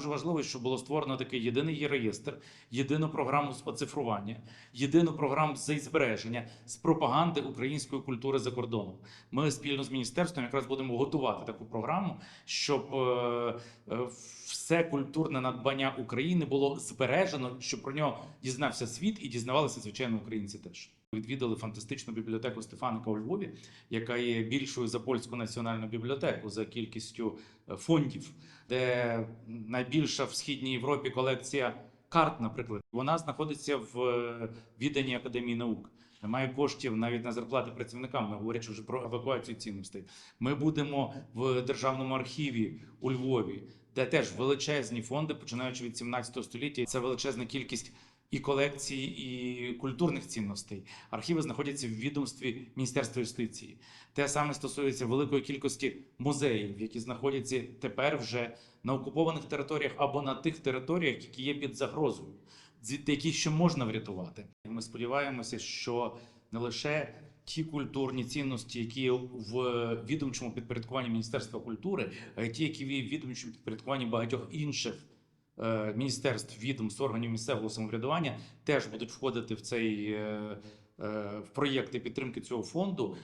дуже важливо, щоб було створено такий єдиний реєстр, єдину програму з оцифрування, єдину програму з збереження, з пропаганди української культури за кордоном. Ми спільно з міністерством якраз будемо готувати таку програму, щоб е, е, все культурне надбання України було збережено, щоб про нього дізнався світ і дізнавалися звичайно українці теж. Відвідали фантастичну бібліотеку Стефаника у Львові, яка є більшою за польську національну бібліотеку за кількістю е, фондів, де найбільша в східній Європі колекція карт, наприклад, вона знаходиться в е, відданні Академії наук. Немає коштів навіть на зарплати працівникам, не говорячи вже про евакуацію цінностей. Ми будемо в державному архіві у Львові, де теж величезні фонди, починаючи від 17 століття. Це величезна кількість і колекцій, і культурних цінностей. Архіви знаходяться в відомстві Міністерства юстиції. Те саме стосується великої кількості музеїв, які знаходяться тепер вже на окупованих територіях або на тих територіях, які є під загрозою, які ще можна врятувати. Ми сподіваємося, що не лише ті культурні цінності, які в відомчому підпорядкуванні Міністерства культури, а й ті, які в відомчому підпорядкуванні багатьох інших міністерств, відомств, органів місцевого самоврядування, теж будуть входити в цей е, е, в проєкти підтримки цього фонду.